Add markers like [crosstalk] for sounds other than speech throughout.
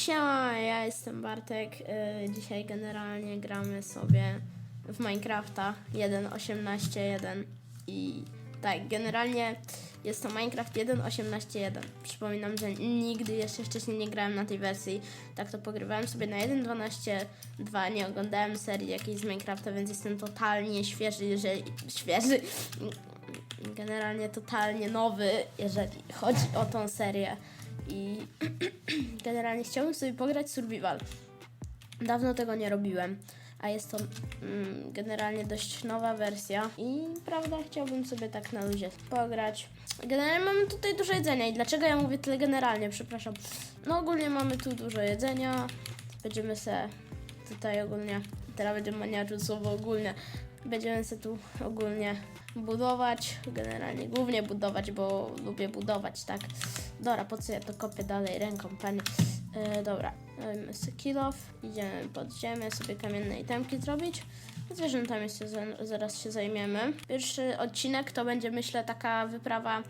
Siema, ja jestem Bartek. Yy, Dzisiaj generalnie gramy sobie w Minecrafta 1.18.1 i tak, generalnie jest to Minecraft 1.18.1. Przypominam, że nigdy jeszcze wcześniej nie grałem na tej wersji. Tak to pogrywałem sobie na 1.12.2, nie oglądałem serii jakiejś z Minecrafta, więc jestem totalnie świeży, jeżeli... świeży... Generalnie totalnie nowy, jeżeli chodzi o tą serię. I [clears throat] generalnie chciałbym sobie pograć survival. Dawno tego nie robiłem, a jest to mm, generalnie dość nowa wersja i prawda, chciałbym sobie tak na luzie pograć. Generalnie mamy tutaj dużo jedzenia i dlaczego ja mówię tyle generalnie, przepraszam. No ogólnie mamy tu dużo jedzenia, będziemy se tutaj ogólnie, teraz będziemy maniaczył słowo ogólnie, będziemy se tu ogólnie budować, generalnie głównie budować, bo lubię budować, tak. Dobra, po co ja to kopię dalej ręką, panie. E, dobra, mamy sobie kill off, idziemy pod ziemię, sobie kamienne itemki zrobić. Zwierzętami się za, zaraz się zajmiemy. Pierwszy odcinek to będzie, myślę, taka wyprawa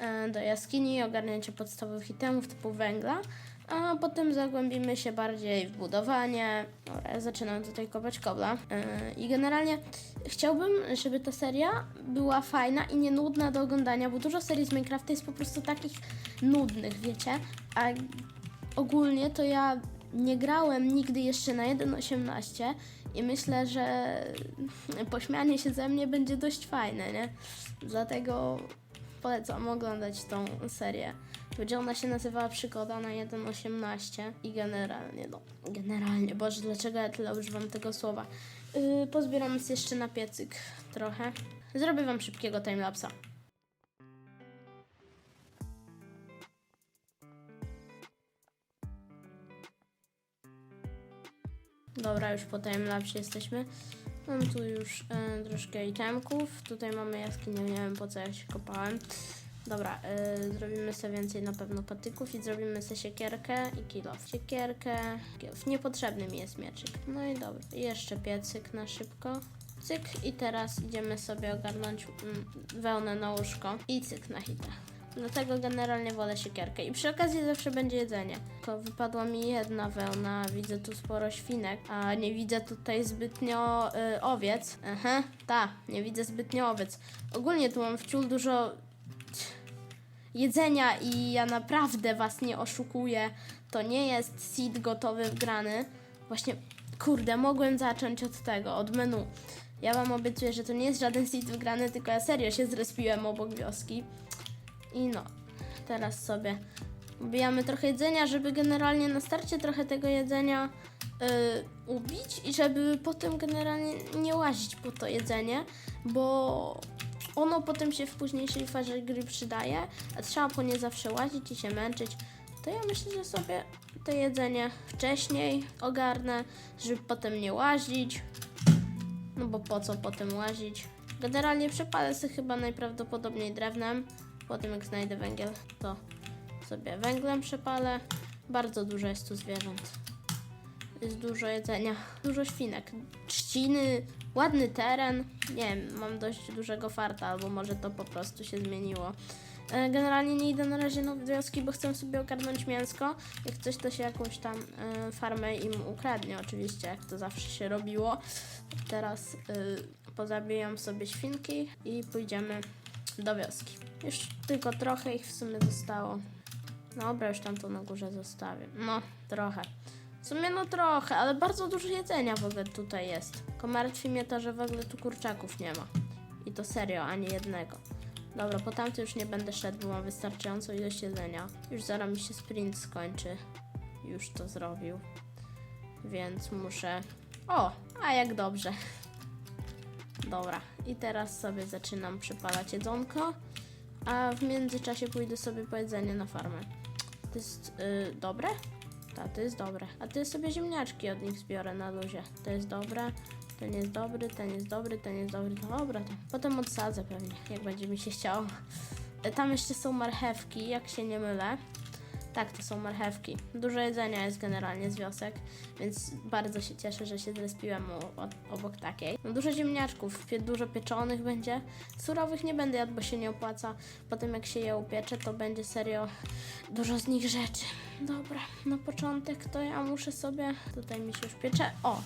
e, do jaskini, ogarnięcie podstawowych itemów typu węgla, a potem zagłębimy się bardziej w budowanie. Dobra, zaczynam tutaj kopać kobla. E, I generalnie chciałbym, żeby ta seria była fajna i nie nudna do oglądania, bo dużo serii z Minecrafta jest po prostu takich nudnych, wiecie? A ogólnie to ja nie grałem nigdy jeszcze na 1.18 i myślę, że pośmianie się ze mnie będzie dość fajne, nie? Dlatego polecam oglądać tą serię. Będzie ona się nazywała Przygoda na 1.18 i generalnie, no, generalnie, boże, dlaczego ja tyle używam tego słowa? Yy, pozbieram jeszcze na piecyk trochę. Zrobię wam szybkiego timelapsa. Dobra, już po timelapsie jesteśmy. Mam tu już e, troszkę itemków. Tutaj mamy jaskinię, nie wiem po co ja się kopałem. Dobra, e, zrobimy sobie więcej na pewno patyków i zrobimy sobie siekierkę i kilof. Siekierkę, kilof. Niepotrzebny mi jest mieczyk. No i dobra, jeszcze piecyk na szybko. Cyk i teraz idziemy sobie ogarnąć mm, wełnę na łóżko i cyk na hitę. Dlatego generalnie wolę siekierkę. I przy okazji zawsze będzie jedzenie. Tylko wypadła mi jedna wełna, widzę tu sporo świnek, a nie widzę tutaj zbytnio y, owiec. Aha, ta, nie widzę zbytnio owiec. Ogólnie tu mam wciul dużo jedzenia i ja naprawdę was nie oszukuję. To nie jest seed gotowy wgrany. Właśnie, kurde, mogłem zacząć od tego, od menu. Ja wam obiecuję, że to nie jest żaden seed wgrany, tylko ja serio się zrespiłem obok wioski. I no, teraz sobie ubijamy trochę jedzenia, żeby generalnie na starcie trochę tego jedzenia y, ubić i żeby potem generalnie nie łazić po to jedzenie, bo ono potem się w późniejszej fazie gry przydaje, a trzeba po nie zawsze łazić i się męczyć. To ja myślę, że sobie to jedzenie wcześniej ogarnę, żeby potem nie łazić. No bo po co potem łazić? Generalnie przepalę sobie chyba najprawdopodobniej drewnem. Potem jak znajdę węgiel, to sobie węglem przepalę. Bardzo dużo jest tu zwierząt. Jest dużo jedzenia, dużo świnek, trzciny, ładny teren. Nie wiem, mam dość dużego farta, albo może to po prostu się zmieniło. E, Generalnie nie idę na razie na wioski, bo chcę sobie ogarnąć mięsko. Jak coś, to się jakąś tam e, farmę im ukradnie, oczywiście, jak to zawsze się robiło. Teraz e, pozabijam sobie świnki i pójdziemy do wioski. Już tylko trochę ich w sumie zostało. Dobra, już tam to na górze zostawię. No, trochę. W sumie no trochę, ale bardzo dużo jedzenia w ogóle tutaj jest. Tylko martwi mnie to, że w ogóle tu kurczaków nie ma. I to serio, ani jednego. Dobra, po tamty już nie będę szedł, bo mam wystarczającą ilość jedzenia. Już zaraz mi się sprint skończy. Już to zrobił. Więc muszę... O, a jak dobrze. Dobra, i teraz sobie zaczynam przypalać jedzonko, a w międzyczasie pójdę sobie po jedzenie na farmę. To jest y, dobre? To jest dobre. A ty sobie ziemniaczki od nich zbiorę na luzie. To jest dobre, ten jest dobry, ten jest dobry, ten jest dobry. No dobra, to potem odsadzę pewnie, jak będzie mi się chciało. E, Tam jeszcze są marchewki, jak się nie mylę. Tak, to są marchewki. Dużo jedzenia jest generalnie z wiosek, więc bardzo się cieszę, że się zrespiłem obok takiej. No, dużo ziemniaczków, pie- dużo pieczonych będzie. Surowych nie będę jadł, bo się nie opłaca. Potem jak się je upiecze, to będzie serio dużo z nich rzeczy. Dobra, na początek to ja muszę sobie... Tutaj mi się już piecze... O!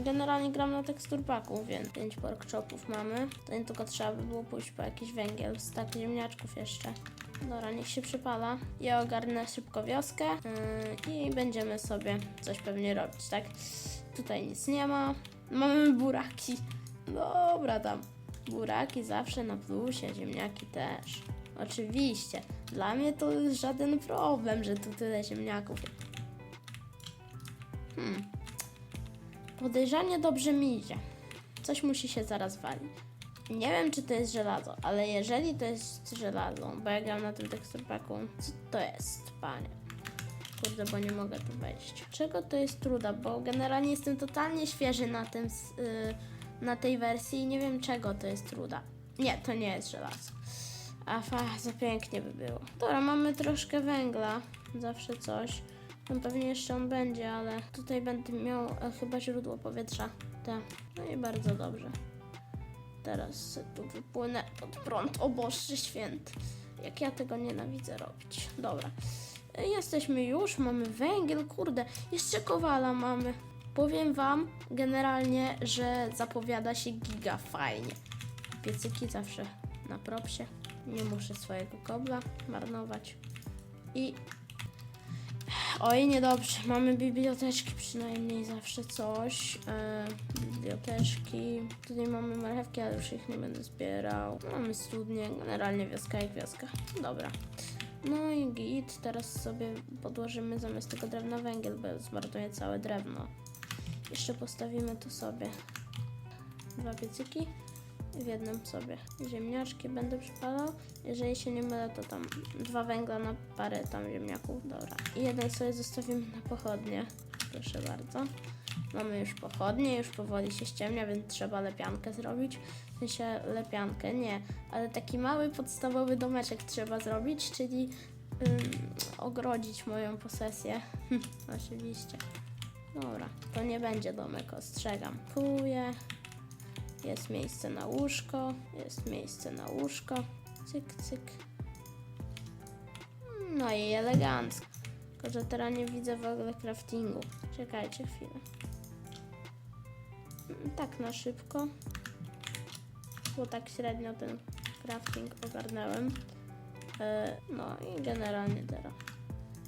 Generalnie gram na teksturpaku, więc 5 pork chopów mamy. To nie tylko trzeba by było pójść po jakiś węgiel, stak ziemniaczków jeszcze. Dobra, niech się przypala. Ja ogarnę szybko wioskę yy, i będziemy sobie coś pewnie robić, tak? Tutaj nic nie ma. Mamy buraki. Dobra tam. Buraki zawsze na plusie, ziemniaki też. Oczywiście. Dla mnie to jest żaden problem, że tu tyle ziemniaków. Hmm. Podejrzanie dobrze mi idzie. Coś musi się zaraz walić. Nie wiem, czy to jest żelazo, ale jeżeli to jest żelazo, bo ja gram na tym teksturpaku, co to jest, panie? Kurde, bo nie mogę tu wejść. Czego to jest truda? Bo generalnie jestem totalnie świeży na tym, y, na tej wersji i nie wiem, czego to jest truda. Nie, to nie jest żelazo. A fa, za pięknie by było. Dobra, mamy troszkę węgla, zawsze coś. No pewnie jeszcze on będzie, ale tutaj będę miał e, chyba źródło powietrza. Tak. No i bardzo dobrze. Teraz tu wypłynę pod prąd. O Boże. Jak ja tego nienawidzę robić. Dobra. E, Jesteśmy już, mamy węgiel, kurde. Jeszcze kowala mamy. Powiem wam generalnie, że zapowiada się giga fajnie. Piecyki zawsze na propsie. Nie muszę swojego kobla marnować. I Oj, niedobrze. Mamy biblioteczki przynajmniej zawsze coś. E, biblioteczki. Tutaj mamy marchewki, ale już ich nie będę zbierał. Mamy studnię, generalnie wioska jak wioska. Dobra. No i git. Teraz sobie podłożymy zamiast tego drewna węgiel, bo zmarnuje całe drewno. Jeszcze postawimy tu sobie dwa piecyki. W jednym sobie ziemniaczki będę przypalał. Jeżeli się nie mylę, to tam dwa węgla na parę tam ziemniaków. Dobra. I jeden sobie zostawimy na pochodnie. Proszę bardzo. Mamy już pochodnie, już powoli się ściemnia, więc trzeba lepiankę zrobić. W sensie lepiankę, nie, ale taki mały podstawowy domeczek trzeba zrobić, czyli ym, ogrodzić moją posesję. [laughs] Oczywiście. Dobra, to nie będzie domek, ostrzegam. Kuję. Jest miejsce na łóżko, jest miejsce na łóżko. Cyk, cyk. No i elegancko. Tylko, że teraz nie widzę w ogóle craftingu. Czekajcie chwilę. Mm, Tak na szybko. Bo tak średnio ten crafting ogarnąłem. E, no i generalnie teraz.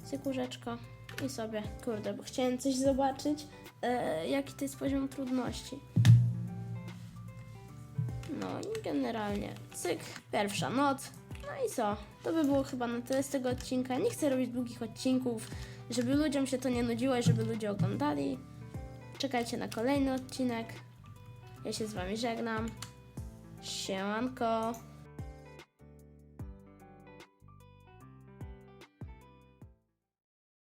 Cyk łóżeczko i sobie, kurde, bo chciałem coś zobaczyć, e, jaki to jest poziom trudności. No i generalnie cyk, pierwsza noc. No i co? To by było chyba na tyle z tego odcinka. Nie chcę robić długich odcinków, żeby ludziom się to nie nudziło i żeby ludzie oglądali. Czekajcie na kolejny odcinek. Ja się z wami żegnam. Siemanko.